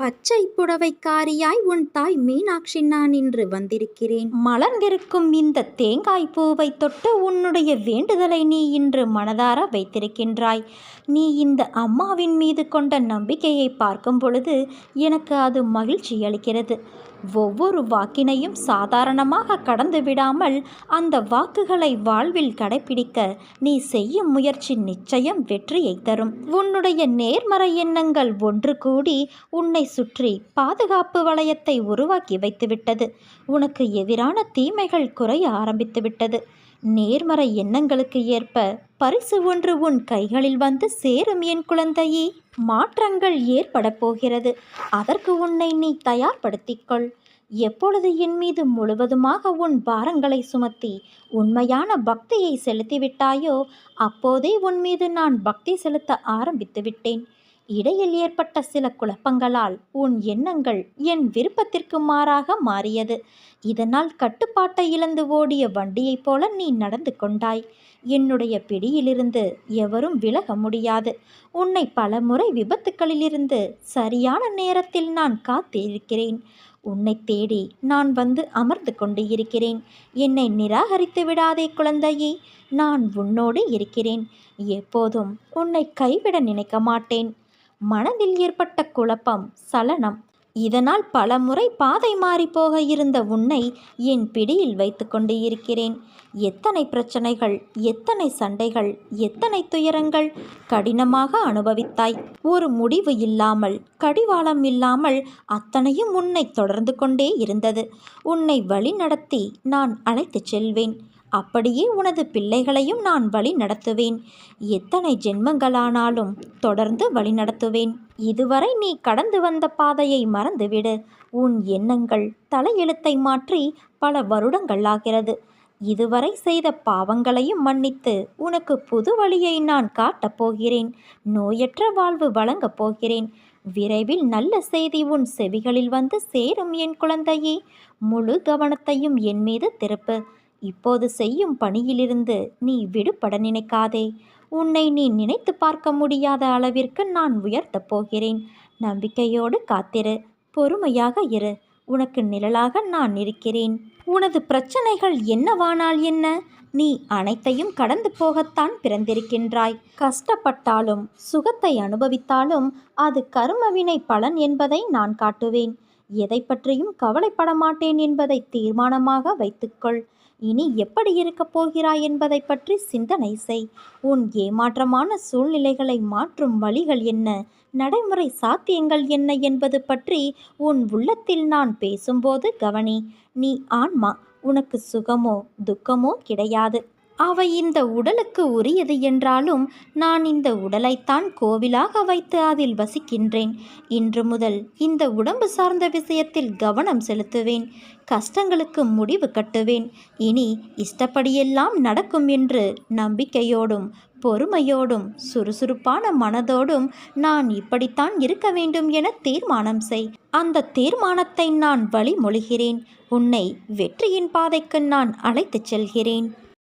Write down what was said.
பச்சை புடவைக்காரியாய் உன் தாய் மீனாட்சி நான் இன்று வந்திருக்கிறேன். மலர்ந்திருக்கும் இந்த தேங்காய் பூவை தொட்டு உன்னுடைய வேண்டுதலை நீ இன்று மனதார வைத்திருக்கின்றாய். நீ இந்த அம்மாவின் மீது கொண்ட நம்பிக்கையை பார்க்கும் பொழுது எனக்கு அது மகிழ்ச்சி அளிக்கிறது. ஒவ்வொரு வாக்கினையும் சாதாரணமாக கடந்து விடாமல் அந்த வாக்குகளை வாழ்வில் கடைபிடிக்க நீ செய்யும் முயற்சி நிச்சயம் வெற்றியை தரும். உன்னுடைய நேர்மறை எண்ணங்கள் ஒன்று கூடி உன்னை சுற்றி பாதுகாப்பு வளையத்தை உருவாக்கி வைத்துவிட்டது. உனக்கு எதிரான தீமைகள் குறைய ஆரம்பித்துவிட்டது. நேர்மறை எண்ணங்களுக்கு ஏற்ப பரிசு ஒன்று உன் கைகளில் வந்து சேரும் என் குழந்தையே. மாற்றங்கள் ஏற்பட போகிறது. அதற்கு உன்னை நீ தயார்படுத்திக்கொள். எப்பொழுது என் மீது முழுவதுமாக உன் பாரங்களை சுமத்தி உண்மையான பக்தியை செலுத்திவிட்டாயோ அப்போதே உன் மீது நான் பக்தி செலுத்த ஆரம்பித்து விட்டேன் இடையில் ஏற்பட்ட சில குழப்பங்களால் உன் எண்ணங்கள் என் விருப்பத்திற்கு மாறாக மாறியது. இதனால் கட்டுப்பாட்டை இழந்து ஓடிய வண்டியைப் போல நீ நடந்து கொண்டாய். என்னுடைய பிடியிலிருந்து எவரும் விலக முடியாது. உன்னை பல முறை விபத்துக்களிலிருந்து சரியான நேரத்தில் நான் காத்திருக்கிறேன். உன்னை தேடி நான் வந்து அமர்ந்து கொண்டு இருக்கிறேன். என்னை நிராகரித்து விடாதே குழந்தையே. நான் உன்னோடு இருக்கிறேன். எப்போதும் உன்னை கைவிட நினைக்க மாட்டேன். மனதில் ஏற்பட்ட குழப்பம் சலனம். இதனால் பல முறை பாதை மாறிப்போக இருந்த உன்னை என் பிடியில் வைத்து கொண்டு இருக்கிறேன். எத்தனை பிரச்சனைகள் எத்தனை சண்டைகள் எத்தனை துயரங்கள் கடினமாக அனுபவித்தாய். ஒரு முடிவு இல்லாமல் கடிவாளம் இல்லாமல் அத்தனையும் உன்னை தொடர்ந்து கொண்டே இருந்தது. உன்னை வழி நடத்தி நான் அழைத்துச் செல்வேன். அப்படியே உனது பிள்ளைகளையும் நான் வழி நடத்துவேன். எத்தனை ஜென்மங்களானாலும் தொடர்ந்து வழி நடத்துவேன். இதுவரை நீ கடந்து வந்த பாதையை மறந்துவிடு. உன் எண்ணங்கள் தலையெழுத்தை மாற்றி பல வருடங்கள் ஆகிறது. இதுவரை செய்த பாவங்களையும் மன்னித்து உனக்கு புது வழியை நான் காட்டப் போகிறேன். நோயற்ற வாழ்வு வழங்கப் போகிறேன். விரைவில் நல்ல செய்தி உன் செவிகளில் வந்து சேரும் என் குழந்தையே. முழு கவனத்தையும் என் மீது திருப்பு. இப்போது செய்யும் பணியிலிருந்து நீ விடுபட நினைக்காதே. உன்னை நீ நினைத்து பார்க்க முடியாத அளவிற்கு நான் உயர்த்தப் போகிறேன். நம்பிக்கையோடு காத்திரு. பொறுமையாக இரு. உனக்கு நிழலாக நான் இருக்கிறேன். உனது பிரச்சனைகள் என்னவானால் என்ன? நீ அனைத்தையும் கடந்து போகத்தான் பிறந்திருக்கின்றாய். கஷ்டப்பட்டாலும் சுகத்தை அனுபவித்தாலும் அது கருமவினை பலன் என்பதை நான் காட்டுவேன். எதை பற்றியும் கவலைப்பட மாட்டேன் என்பதை தீர்மானமாக வைத்துக்கொள். இனி எப்படி இருக்கப் போகிறாய் என்பதை பற்றி சிந்தனை செய். உன் ஏமாற்றமான சூழ்நிலைகளை மாற்றும் வழிகள் என்ன? நடைமுறை சாத்தியங்கள் என்ன என்பது பற்றி உன் உள்ளத்தில் நான் பேசும்போது கவனி. நீ ஆன்மா உனக்கு சுகமோ துக்கமோ கிடையாது. அவை இந்த உடலுக்கு உரியது என்றாலும் நான் இந்த உடலைத்தான் கோவிலாக வைத்து அதில் வசிக்கின்றேன். இன்று முதல் இந்த உடம்பு சார்ந்த விஷயத்தில் கவனம் செலுத்துவேன். கஷ்டங்களுக்கு முடிவு கட்டுவேன். இனி இஷ்டப்படியெல்லாம் நடக்கும் என்று நம்பிக்கையோடும் பொறுமையோடும் சுறுசுறுப்பான மனதோடும் நான் இப்படித்தான் இருக்க வேண்டும் என தீர்மானம் செய். அந்த தீர்மானத்தை நான் வழிமொழிகிறேன். உன்னை வெற்றியின் பாதைக்கு நான் அழைத்துச் செல்கிறேன்.